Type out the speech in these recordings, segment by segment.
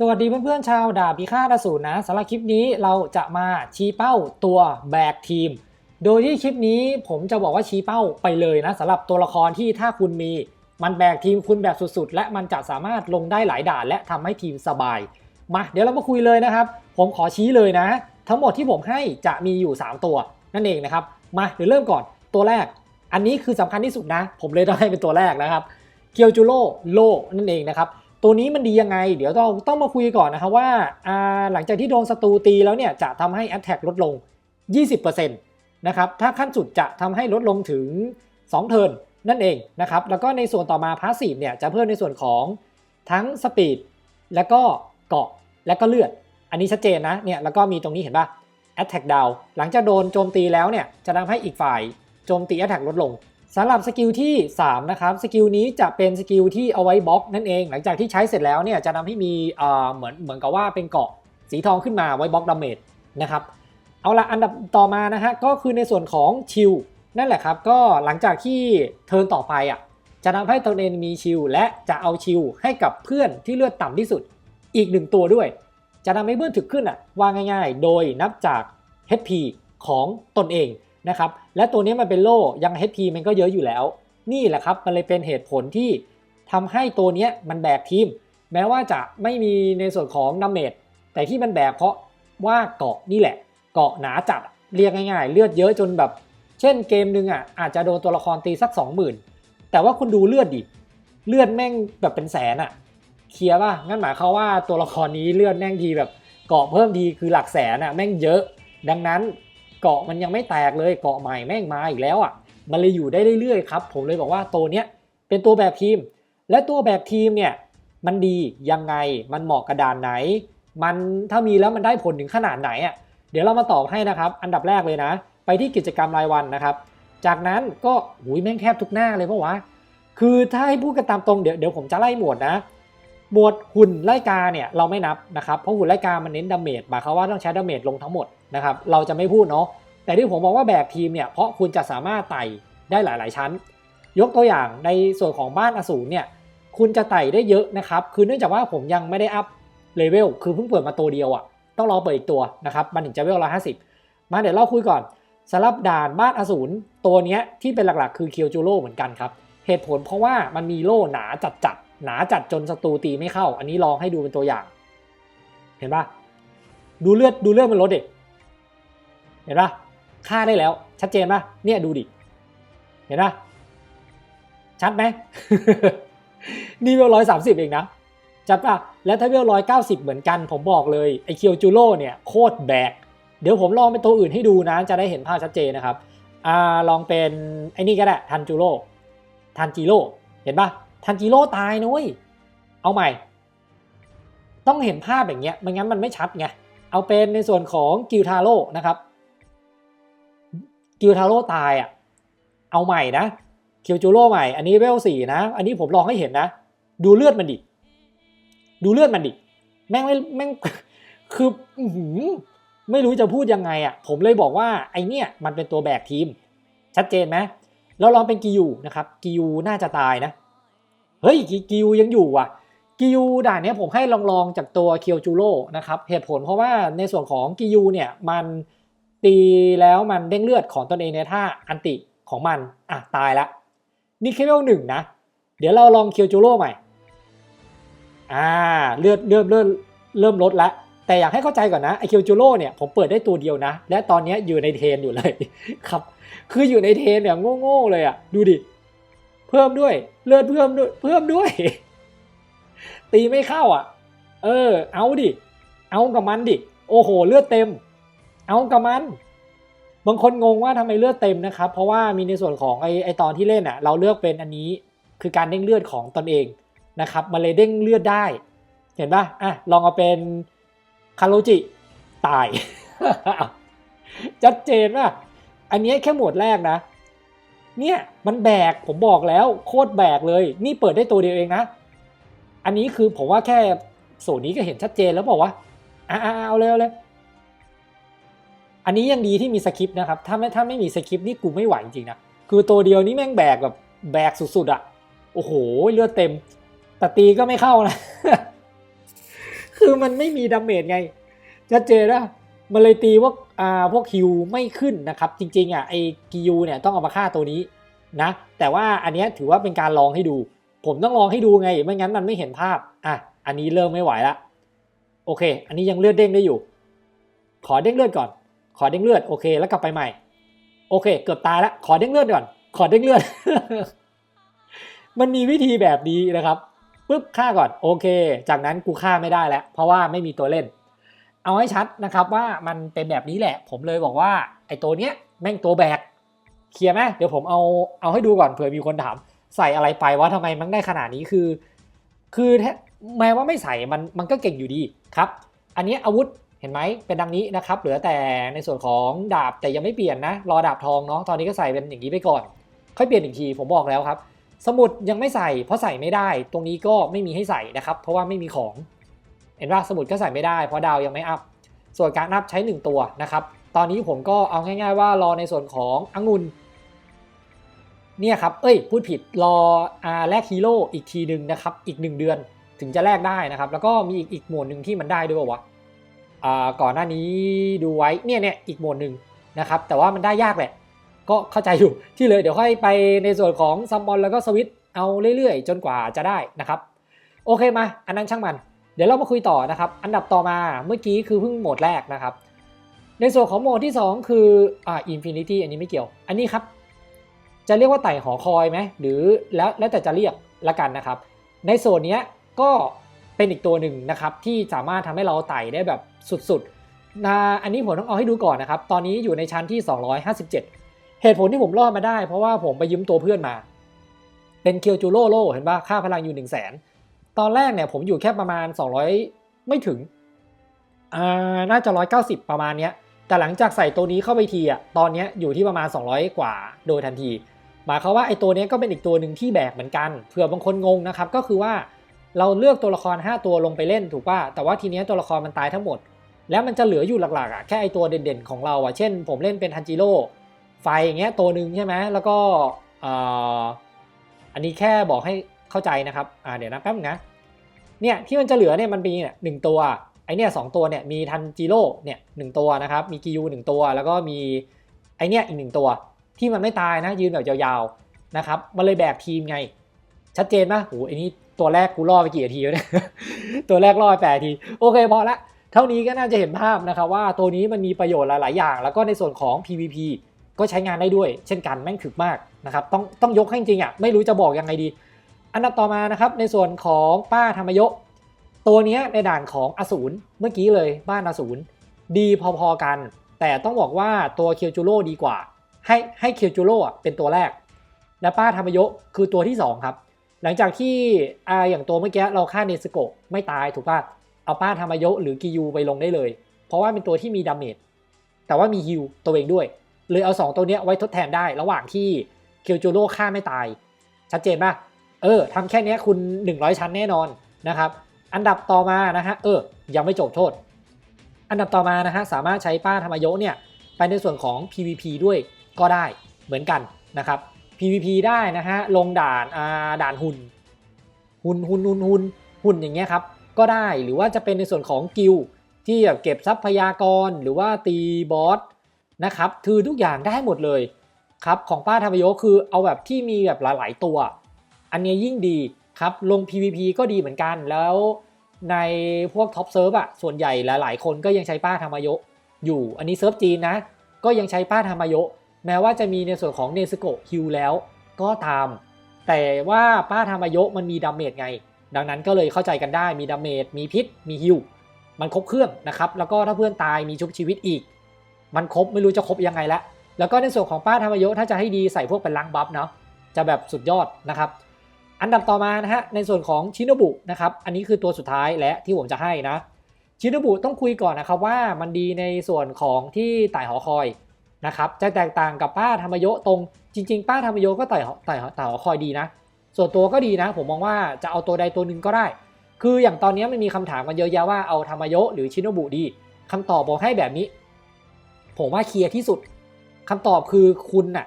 สวัสดีเพื่อนๆชาวดาบพิฆาตอสูรนะสำหรับคลิปนี้เราจะมาชี้เป้าตัวแบกทีม โดยที่คลิปนี้ผมจะบอกว่าชี้เป้าไปเลยนะสำหรับตัวละครที่ถ้าคุณมีมันแบกทีมคุณแบบสุดๆ และมันจะสามารถลงได้หลายด่านและทำให้ทีมสบาย มาเดี๋ยวเรามาคุยเลยนะครับ ผมขอชี้เลยนะ ทั้งหมดที่ผมให้จะมีอยู่ 3 ตัวนั่นเองนะครับ มาเดี๋ยวเริ่มก่อนตัวแรก อันนี้คือสำคัญที่สุดนะ ผมเลยต้องให้เป็นตัวแรกนะครับเคียวจูโร่โลนั่นเองนะครับ ตัวนี้มันดียังไง เดี๋ยวต้องต้องมาคุยก่อนนะครับว่าหลังจากที่โดนศัตรูตีแล้วเนี่ยจะทำให้ Attack ลดลง 20%นะครับถ้าขั้นสุดจะทำให้ลดลงถึง 2 เทิร์นนั่นเองนะครับแล้วก็ในส่วนต่อมาพาสซีฟเนี่ยจะเพิ่มในส่วนของทั้งสปีดแล้วก็เกาะและก็เลือด อันนี้ชัดเจนนะเนี่ยแล้วก็มีตรงนี้เห็นปะ Attack down หลังจากโดนโจมตีแล้วเนี่ยจะทำให้อีกฝ่ายโจมตี Attack ลดลง สำหรับสกิลที่ 3 นะครับสกิลนี้จะเป็นสกิลที่เอาไว้บล็อกนั่นเอง หลังจากที่ใช้เสร็จแล้วเนี่ยจะทำให้มีเอ่อเหมือนเหมือนกับว่าเป็นเกาะสีทองขึ้นมาไว้บล็อกดาเมจนะครับเอาละอันดับต่อมานะฮะก็คือในส่วนของชิลนั่นแหละครับก็หลังจากที่เทิร์นต่อไปอะจะทำให้ตนเองมีชิลและจะเอาชิลให้กับเพื่อนที่เลือดต่ำที่สุดอีกหนึ่งตัวด้วย จะทำให้เพื่อนถึกขึ้นอะว่าง่าย ๆ โดยนับจาก HP ของตนเอง นะครับ และตัวนี้มันเป็นโล่ยัง HP มันก็เยอะอยู่แล้ว นี่แหละครับ มันเลยเป็นเหตุผลที่ทำให้ตัวนี้มันแบกทีม แม้ว่าจะไม่มีในส่วนของดัมเมจแต่ที่มันแบกเพราะว่าเกาะนี่แหละ เกาะหนาจัดเรียกง่ายๆ เลือดเยอะจนแบบ เช่นเกมหนึ่งอะอาจจะโดนตัวละครตีสัก 20,000 แต่ว่าคุณดูเลือดดิเลือดแม่งแบบเป็นแสนอะเคลียร์ป่ะงั้นหมายความว่าตัวละครนี้เลือดแม่งทีแบบเกาะเพิ่มทีคือหลักแสนอะแม่งเยอะ ดังนั้น เกาะมันยังไม่แตกเลยเกาะใหม่แม่งมาอีกแล้วอะมันเลยอยู่ได้เรื่อยๆครับผมเลยบอกว่าตัวเนี้ยเป็นตัวแบบทีม และตัวแบบทีมเนี่ยมันดียังไงมันเหมาะกระดานไหน มันถ้ามีแล้วมันได้ผลถึงขนาดไหนอะเดี๋ยวเรามาตอบให้นะครับ อันดับแรกเลยนะ ไปที่กิจกรรมรายวันนะครับ จากนั้นก็หุยแม่งแทบทุกหน้าเลยเพราะว่าคือถ้าให้พูดกันตามตรงเดี๋ยวเดี๋ยวผมจะไล่หมวดนะ หมวดหุ่นไล่กาเนี่ยเราไม่นับนะครับเพราะหุ่นไล่กามันเน้นดาเมจหมายความว่าต้องใช้ดาเมจลงทั้งหมด นะครับ เราจะไม่พูดเนาะ แต่ที่ผมบอกว่าแบกทีมเนี่ย เพราะคุณจะสามารถไต่ได้หลาย ๆ ชั้น ยกตัวอย่างในส่วนของบ้านอสูรเนี่ย คุณจะไต่ได้เยอะนะครับ คือเนื่องจากว่าผมยังไม่ได้อัพเลเวล คือเพิ่งเปิดมาตัวเดียวอะ่ะ ต้องรอเปิดอีกตัวนะครับ มันถึงจะเลเวลละห้าสิบมาเดี๋ยวเราคุยก่อนสำหรับด่านบ้านอสูรตัวเนี้ยที่เป็นหลักๆ คือเคียวจูโร่เหมือนกันครับ เหตุผลเพราะว่ามันมีโล่หนาจัดๆ หนาจัดจนศัตรูตีไม่เข้า อันนี้ลองให้ดูเป็นตัวอย่าง เห็นปะดูเลือดดูเลือดมันลดเด็ก เห็นปะฆ่าได้แล้ว ชัดเจนปะเนี่ยดูดิ เห็นปะชัดไหมนี่เวลร้อยสามสิบเองนะจัดปะและถ้าเวลร้อยเก้าสิบเหมือนกันผมบอกเลยไอเคียวจูโร่เนี่ยโคตรแบก เดี๋ยวผมลองเป็นตัวอื่นให้ดูนะ จะได้เห็นภาพชัดเจนนะครับอ่าลองเป็นไอ้นี่ก็ได้ทันจูโร่ทันจิโร่เห็นปะทันจิโร่ตายนะเว้ยเอาใหม่ ต้องเห็นภาพอย่างเงี้ยไม่งั้นมันไม่ชัดไงเอาเป็นในส่วนของกิวทาโร่นะครับ กิวทาโร่ตายอะเอาใหม่นะคิวจูโร่ใหม่อันนี้เวลสี่นะ อันนี้ผมลองให้เห็นนะ ดูเลือดมันดิ ดูเลือดมันดิ แม่งไม่แม่งคือไม่รู้จะพูดยังไงอะ ผมเลยบอกว่าไอเนี่ยมันเป็นตัวแบกทีม ชัดเจนไหมเราลองเป็นกิยูนะครับกิยูน่าจะตายนะ เฮ้ยกิยูยังอยู่ว่ะกิยูด่านนี้ผมให้ลองลองจากตัวเคียวจูโร่นะครับเหตุผลเพราะว่าในส่วนของกิยูเนี่ยมัน ตีแล้วมันเด้งเลือดของตนเองในท่าอันติของมัน อะ ตายละ นี่แค่เวลหนึ่งนะ เดี๋ยวเราลองเคียวจูโร่ใหม่ อ่า เลือดเลือดเลือดเริ่มลดล้วแต่อยากให้เข้าใจก่อนนะไอเคียวจูโร่เนี่ยผมเปิดได้ตัวเดียวนะ และตอนนี้อยู่ในเทนอยู่เลย ครับ คืออยู่ในเทนเนี่ยโง่ๆเลยอะ ดูดิ เพิ่มด้วย เลือดเพิ่มด้วย เพิ่มด้วย ตีไม่เข้าอะ เออ เอาดิ เอากับมันดิ โอ้โห เลือดเต็ม เอากับมัน บางคนงงว่าทำไมเลือดเต็มนะครับ เพราะว่ามีในส่วนของไอไอตอนที่เล่นอะ เราเลือกเป็นอันนี้คือการเด้งเลือดของตนเองนะครับมันเลยเด้งเลือดได้ เห็นปะอะลองเอาเป็นคาโรจิตายชัดเจนว่าอันนี้แค่หมวดแรกนะ เนี่ยมันแบกผมบอกแล้วโคตรแบกเลย นี่เปิดได้ตัวเดียวเองนะ อันนี้คือผมว่าแค่สูตรนี้ก็เห็นชัดเจนแล้วบอกว่าอ่าเอาเลยเอาเลย อันนี้ยังดีที่มีสคริปต์นะครับ ถ้าไม่ถ้าไม่มีสคริปต์นี่กูไม่ไหวจริงนะคือตัวเดียวนี่แม่งแบกแบบแบกสุดๆอะ่ะ โอ้โหเลือดเต็มแต่ตีก็ไม่เข้านะ คือมันไม่มีดาเมจไงชัดเจนนะมันเลยตีว่าอ่าพวกฮิวไม่ขึ้นนะครับ จริงๆอะไอ้กิยูเนี่ยต้องเอามาฆ่าตัวนี้นะ แต่ว่าอันนี้ถือว่าเป็นการลองให้ดู ผมต้องลองให้ดูไงไม่งั้นมันไม่เห็นภาพอะอันนี้เริ่มไม่ไหวละโอเค อันนี้ยังเลือดเด้งได้อยู่ ขอเด้งเลือดก่อน ขอเด้งเลือดโอเคแล้วกลับไปใหม่ โอเค เกือบตายแล้วขอเด้งเลือดก่อน ขอเด้งเลือด มันมีวิธีแบบนี้นะครับปุ๊บฆ่าก่อนโอเค จากนั้นกูฆ่าไม่ได้แล้ว เพราะว่าไม่มีตัวเล่น เอาให้ชัดนะครับว่ามันเป็นแบบนี้แหละ ผมเลยบอกว่าไอ้ตัวเนี้ยแม่งตัวแบกเคลียร์ไหมเดี๋ยวผมเอาเอาให้ดูก่อนเผื่อมีคนถาม ใส่อะไรไปว่าทำไมมันได้ขนาดนี้คือ คือแม้ว่าไม่ใส่มันมันก็เก่งอยู่ดีครับ อันนี้อาวุธ ห็นไหมเป็นดังนี้นะครับเหลือแต่ในส่วนของดาบแต่ยังไม่เปลี่ยนนะ รอดาบทองเนาะตอนนี้ก็ใส่เป็นอย่างนี้ไปก่อน ค่อยเปลี่ยนอีกทีผมบอกแล้วครับ สมุดยังไม่ใส่เพราะใส่ไม่ได้ ตรงนี้ก็ไม่มีให้ใส่นะครับ เพราะว่าไม่มีของ เห็นว่าสมุดก็ใส่ไม่ได้ เพราะดาวยังไม่อัพ ส่วนการอัพใช้ 1 ตัวนะครับ ตอนนี้ผมก็เอาง่าย ๆ ว่ารอในส่วนขององุ่นเนี่ยครับ เอ้ย พูดผิด รออาแลกฮีโร่อีกทีหนึ่งนะครับ อีก 1 เดือนถึงจะแลกได้นะครับ แล้วก็มีอีกอีกหมวดหนึ่งที่มันได้ด้วยวะอ่า ก่อนหน้านี้ดูไว้เนี่ยเนี่ยอีกโหมดหนึ่งนะครับ แต่ว่ามันได้ยากแหละ ก็เข้าใจอยู่ที่เลยเดี๋ยวค่อยไปในส่วนของซัมมอนแล้วก็สวิตช์เอาเรื่อยๆ จนกว่าจะได้นะครับ โอเคมา อันนั้นช่างมัน เดี๋ยวเรามาคุยต่อนะครับ อันดับต่อมาเมื่อกี้คือเพิ่งโหมดแรกนะครับ ในส่วนของโหมดที่ 2 คืออ่าอินฟินิตี้อันนี้ไม่เกี่ยว อันนี้ครับ จะเรียกว่าไต่หอคอยไหมหรือแล้วแล้วแต่จะเรียกละกันนะครับ ในโซนนี้ก็ เป็นอีกตัวหนึ่งนะครับที่สามารถทำให้เราไต่ได้แบบสุดๆนะอันนี้ผมต้องเอาให้ดูก่อนนะครับ ตอนนี้อยู่ในชั้นที่ 257 เหตุผลที่ผมรอดมาได้ เพราะว่าผมไปยืมตัวเพื่อนมา เป็นเคียวจูโร่โลเห็นป่ะค่าพลังอยู่1 0 0 0 0แสนตอนแรกเนี่ยผมอยู่แค่ประมาณ 200 ไม่ถึงอ่าน่าจะ 190 ประมาณเนี้ยแต่หลังจากใส่ตัวนี้เข้าไปทีอะตอนเนี้ยอยู่ที่ประมาณ 200 กว่าโดยทันทีหมายความว่าไอ้ตัวนี้ก็เป็นอีกตัวหนึ่งที่แบกเหมือนกันเผื่อบางคนงงนะครับก็คือว่า เราเลือกตัวละคร 5 ตัวลงไปเล่นถูกป่ะแต่ว่าทีเนี้ยตัวละครมันตายทั้งหมด แล้วมันจะเหลืออยู่หลักๆอะแค่ไอตัวเด่นๆของเราอะเช่น ผมเล่นเป็นทันจิโร่ไฟอย่างเงี้ยตัวหนึ่งใช่ไหมแล้วก็อ,อันนี้แค่บอกให้เข้าใจนะครับอ่าเดี๋ยวนะแป๊บนึงนะเนี่ยที่มันจะเหลือเนี่ยมันมีเนี่ยหนึ่งตัวไอเนี่ยสองตัวเนี่ยมีทันจิโร่เนี่ยหนึ่งตัวนะครับมีกิยูหนึ่งตัว แล้วก็มีไอเนี่ยอีกหนึ่งตัวที่มันไม่ตายนะยืนแบบยาวๆนะครับมันเลยแบกทีมไง ชัดเจนปะโหไอนี่ ตัวแรกกูรอไปกี่นาทีวะเนี่ย ตัวแรกรอไปแปดที โอเคพอละ เท่านี้ก็น่าจะเห็นภาพนะครับว่าตัวนี้มันมีประโยชน์หลาย ๆ อย่าง แล้วก็ในส่วนของ PVP ก็ใช้งานได้ด้วย เช่นกันแม่งถึกมากนะครับ ต้องต้องยกให้จริงอะ ไม่รู้จะบอกยังไงดี อันดับต่อมานะครับในส่วนของป้าธรรมยกตัวเนี้ยในด่านของอสูรเมื่อกี้เลยบ้านอสูรดีพอๆกัน แต่ต้องบอกว่าตัวเคียวจูโร่ดีกว่า ให้ให้เคียวจูโร่เป็นตัวแรก และป้าธรรมยกคือตัวที่2ครับ หลังจากที่อาอย่างตัวเมื่อกี้เราฆ่าเนสโกะไม่ตายถูกป่ะเอาป้าธรรมยกหรือกิยูไปลงได้เลย เพราะว่าเป็นตัวที่มีดาเมจแต่ว่ามีฮิลตัวเองด้วย เลยเอา 2 ตัวเนี้ยไว้ทดแทนได้ระหว่างที่เคียวจูโร่ฆ่าไม่ตาย ชัดเจนป่ะเออทำแค่นี้คุณ 100 ชั้นแน่นอนนะครับ อันดับต่อมานะฮะเออ ยังไม่จบโทษ อันดับต่อมานะฮะสามารถใช้ป้าธรรมโยเนี่ยไปในส่วนของ PVP ด้วยก็ได้เหมือนกันนะครับ PVP ได้นะฮะ ลงด่านอ่าด่านหุ่น หุ่นหุ่นหุ่นหุ่นหุ่นอย่างเงี้ยครับ ก็ได้หรือว่าจะเป็นในส่วนของกิลที่แบบเก็บทรัพยากรหรือว่าตีบอสนะครับคือทุกอย่างได้หมดเลยครับของป้าธรรมโยคือเอาแบบที่มีแบบหลาย ๆ ตัว อันนี้ยิ่งดีครับลง PVP ก็ดีเหมือนกันแล้วในพวกท็อปเซิร์ฟอะส่วนใหญ่หลาย ๆ คนก็ยังใช้ป้าธรรมโยอยู่ อันนี้เซิร์ฟจีนนะ ก็ยังใช้ป้าธรรมโย แม้ว่าจะมีในส่วนของเนสโกฮิลแล้วก็ตาม แต่ว่าป้าธรรมโยมันมีดาเมจไง ดังนั้นก็เลยเข้าใจกันได้มีดาเมจมีพิษ มีฮิลมันครบเครื่องนะครับ แล้วก็ถ้าเพื่อนตายมีชุบชีวิตอีก มันครบไม่รู้จะครบยังไงละแล้วก็ในส่วนของป้าธรรมโยถ้าจะให้ดีใส่พวกเป็นล้างบัฟเนาะจะแบบสุดยอดนะครับ อันดับต่อมานะฮะในส่วนของชินบุนะครับอันนี้คือตัวสุดท้ายและที่ผมจะให้นะชินบุต้องคุยก่อนนะครับว่ามันดีในส่วนของที่ไต่หอคอย นะครับจะแตกต่างกับป้าธรรมโยตรงจริง ๆ ป้าธรรมโยก็ไต่หอไต่หอไต่หอคอยดีนะ ส่วนตัวก็ดีนะ ผมมองว่าจะเอาตัวใดตัวหนึ่งก็ได้ คืออย่างตอนนี้มันมีคำถามกันเยอะแยะว่าเอาธรรมโยหรือชินโนบุดีคำตอบบอกให้แบบนี้ ผมว่าเคลียร์ที่สุดคำตอบคือคุณน่ะ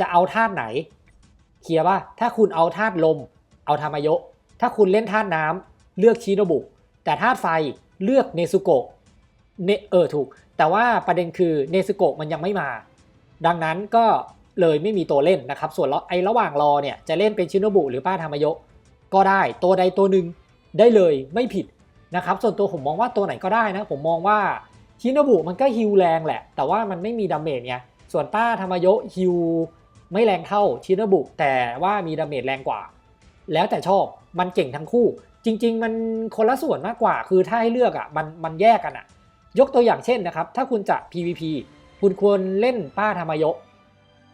จะเอาธาตุไหน เคลียร์ป่ะถ้าคุณเอาธาตุลม เอาธรรมโยถ้าคุณเล่นธาตุน้ำเลือกชินโนบุแต่ธาตุไฟเลือกเนซุโกะเนเออถูก แต่ว่าประเด็นคือเนซโกะมันยังไม่มา ดังนั้นก็เลยไม่มีตัวเล่นนะครับ ส่วนไอ้ระหว่างรอเนี่ยจะเล่นเป็นชิโนบุหรือป้าธรรมโยะก็ได้ตัวใดตัวหนึ่งได้เลยไม่ผิดนะครับ ส่วนตัวผมมองว่าตัวไหนก็ได้นะ ผมมองว่าชิโนบุมันก็ฮิวแรงแหละ แต่ว่ามันไม่มีดาเมจไงส่วนป้าธรรมโยะฮิวไม่แรงเท่าชิโนบุ แต่ว่ามีดาเมจแรงกว่า แล้วแต่ชอบมันเก่งทั้งคู่ จริง ๆ มันคนละส่วนมากกว่า คือถ้าให้เลือกอะมันมันแยกกันอะ ยกตัวอย่างเช่นนะครับ ถ้าคุณจะ PVP คุณควรเล่นป้าธรรมยะ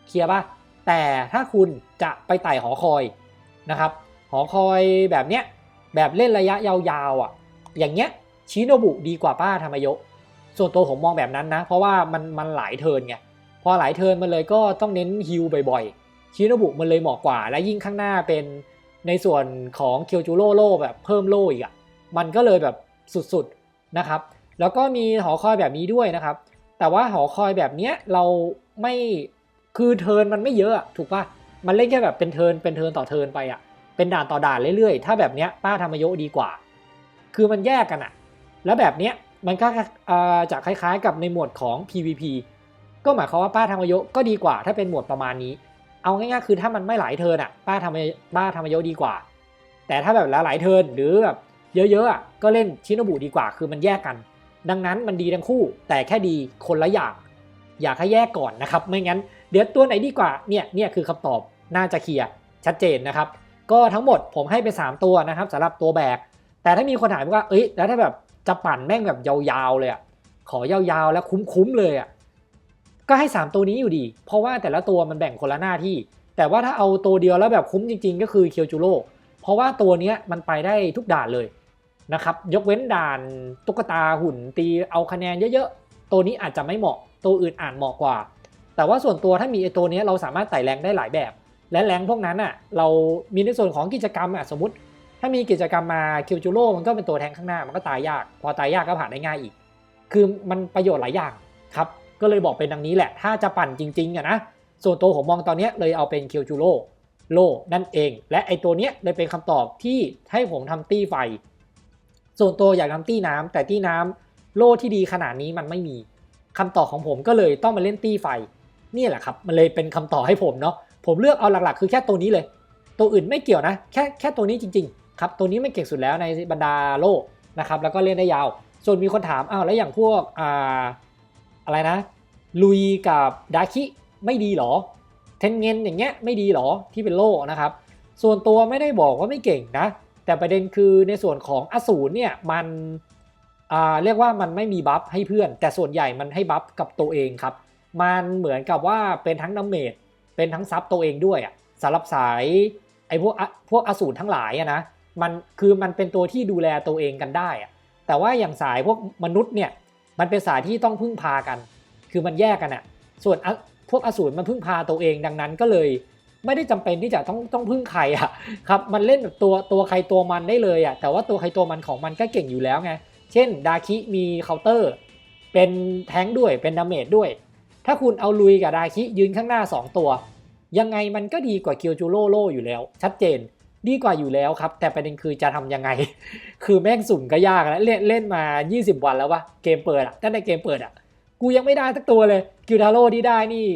เคลียร์ป่ะ แต่ถ้าคุณจะไปไต่หอคอยนะครับ หอคอยแบบเนี้ย แบบเล่นระยะยาวๆอะ อย่างเงี้ยชิโนบุดีกว่าป้าธรรมยะส่วนตัวผมมองแบบนั้นนะ เพราะว่ามันมันหลายเทิร์นไง พอหลายเทิร์นมันเลยก็ต้องเน้นฮิลบ่อยๆ ชิโนบุมันเลยเหมาะกว่า และยิ่งข้างหน้าเป็นในส่วนของเคียวจูโร่โล่แบบเพิ่มโล่อีกอะ มันก็เลยแบบสุดๆนะครับ แล้วก็มีหอคอยแบบนี้ด้วยนะครับ แต่ว่าหอคอยแบบเนี้ยเราไม่คือเทิร์นมันไม่เยอะถูกปะมันเล่นแค่แบบเป็นเทิร์นเป็นเทิร์นต่อเทิร์นไปอะเป็นด่านต่อด่านเรื่อยๆ ถ้าแบบเนี้ยป้าธรรมโยดีกว่า คือมันแยกกันอะแล้วแบบเนี้ยมันก็จะคล้ายๆกับในหมวดของ PVP ก็หมายความว่าป้าธรรมโยก็ดีกว่า ถ้าเป็นหมวดประมาณนี้ เอาง่ายๆคือถ้ามันไม่หลายเทิร์นอะป้าธรรมโยป้าธรรมโยดีกว่า แต่ถ้าแบบหลายๆเทิร์นหรือแบบเยอะๆอะก็เล่นชิโนบุดีกว่า คือมันแยกกัน ดังนั้นมันดีทั้งคู่ แต่แค่ดีคนละอย่าง อยากให้แยกก่อนนะครับ ไม่งั้นเดี๋ยวตัวไหนดีกว่าเนี่ยเนี่ยคือคำตอบน่าจะเคลียร์ชัดเจนนะครับ ก็ทั้งหมดผมให้ไป 3 ตัวนะครับสำหรับตัวแบก แต่ถ้ามีคนถามว่าเอ้ยแล้วถ้าแบบจะปั่นแม่งแบบยาวๆเลยอะขอยาวๆแล้วคุ้มๆเลยอะก็ให้ 3 ตัวนี้อยู่ดี เพราะว่าแต่ละตัวมันแบ่งคนละหน้าที่ แต่ว่าถ้าเอาตัวเดียวแล้วแบบคุ้มจริง ๆ ก็คือเคียวจูโร่เพราะว่าตัวเนี้ยมันไปได้ทุกด่านเลย นะครับยกเว้นด่านตุ๊กตาหุ่นตีเอาคะแนนเยอะๆ ตัวนี้อาจจะไม่เหมาะตัวอื่นอ่านเหมาะกว่า แต่ว่าส่วนตัวถ้ามีไอตัวนี้เราสามารถไต่แรงได้หลายแบบ และแรงพวกนั้นอะเรามีในส่วนของกิจกรรมอะสมมติ ถ้ามีกิจกรรมมาคิวจูโร่มันก็เป็นตัวแทงข้างหน้ามันก็ตายยาก พอตายยากก็ผ่านได้ง่ายอีก คือมันประโยชน์หลายอย่างครับก็เลยบอกเป็นดังนี้แหละ ถ้าจะปั่นจริงๆอะนะส่วนตัวผมมองตอนนี้เลยเอาเป็นคิวจูโร่โลนั่นเอง และไอตัวเนี้ยเลยเป็นคำตอบที่ให้ผมทำตี้ไฟ ส่วนตัวอยากทำตี้น้ำแต่ตี้น้ำโล่ที่ดีขนาดนี้มันไม่มีคำตอบของผมก็เลยต้องมาเล่นตี้ไฟนี่แหละครับ มันเลยเป็นคำตอบให้ผมเนาะผมเลือกเอาหลักๆ คือแค่ตัวนี้เลย ตัวอื่นไม่เกี่ยวนะ แค่แค่ตัวนี้จริงๆครับตัวนี้ไม่เก่งสุดแล้วในบรรดาโลกนะครับแล้วก็เล่นได้ยาว ส่วนมีคนถามอ้าวแล้วอย่างพวกอ่าอะไรนะ ลุยกับดาคิไม่ดีหรอเทนเงินอย่างเงี้ยไม่ดีหรอที่เป็นโล่นะครับส่วนตัวไม่ได้บอกว่าไม่เก่งนะ แต่ประเด็นคือในส่วนของอสูรเนี่ยมันเรียกว่ามันไม่มีบัฟให้เพื่อน แต่ส่วนใหญ่มันให้บัฟกับตัวเองครับ มันเหมือนกับว่าเป็นทั้งน้ำเมจเป็นทั้งซับตัวเองด้วยอะสำหรับสายไอ้พวกอะพวกอสูรทั้งหลายอะนะมันคือมันเป็นตัวที่ดูแลตัวเองกันได้อะแต่ว่าอย่างสายพวกมนุษย์เนี่ยมันเป็นสายที่ต้องพึ่งพากัน คือมันแยกกันอะส่วนพวกอสูรมันพึ่งพาตัวเองดังนั้นก็เลย ไม่ได้จำเป็นที่จะต้องต้องพึ่งใครอะครับมันเล่นแบบตัวตัวใครตัวมันได้เลยอะแต่ว่าตัวใครตัวมันของมันก็เก่งอยู่แล้วไงเช่นดาคิมีเคาน์เตอร์ เป็นแท้งด้วยเป็นดาเมจด้วย ถ้าคุณเอาลุยกับดาคิยืนข้างหน้า 2 ตัว ยังไงมันก็ดีกว่าเคียวจูโร่โลอยู่แล้ว ชัดเจนดีกว่าอยู่แล้วครับ แต่ประเด็นคือจะทำยังไง คือแม่งสุ่มก็ยากแล้วเล่นเล่นมา 20 วันแล้ววะเกมเปิดอะตั้งแต่เกมเปิดอะกูยังไม่ได้สักตัวเลยกิวทาโร่ที่ได้นี่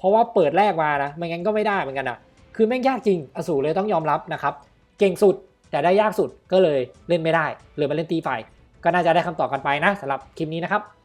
เพราะว่าเปิดแรกมานะไม่งั้นก็ไม่ได้เหมือนกันอะคือแม่งยากจริงอสูรเลยต้องยอมรับนะครับเก่งสุดแต่ได้ยากสุดก็เลยเล่นไม่ได้เลยมาเล่นตีไฟก็น่าจะได้คำตอบกันไปนะสำหรับคลิปนี้นะครับ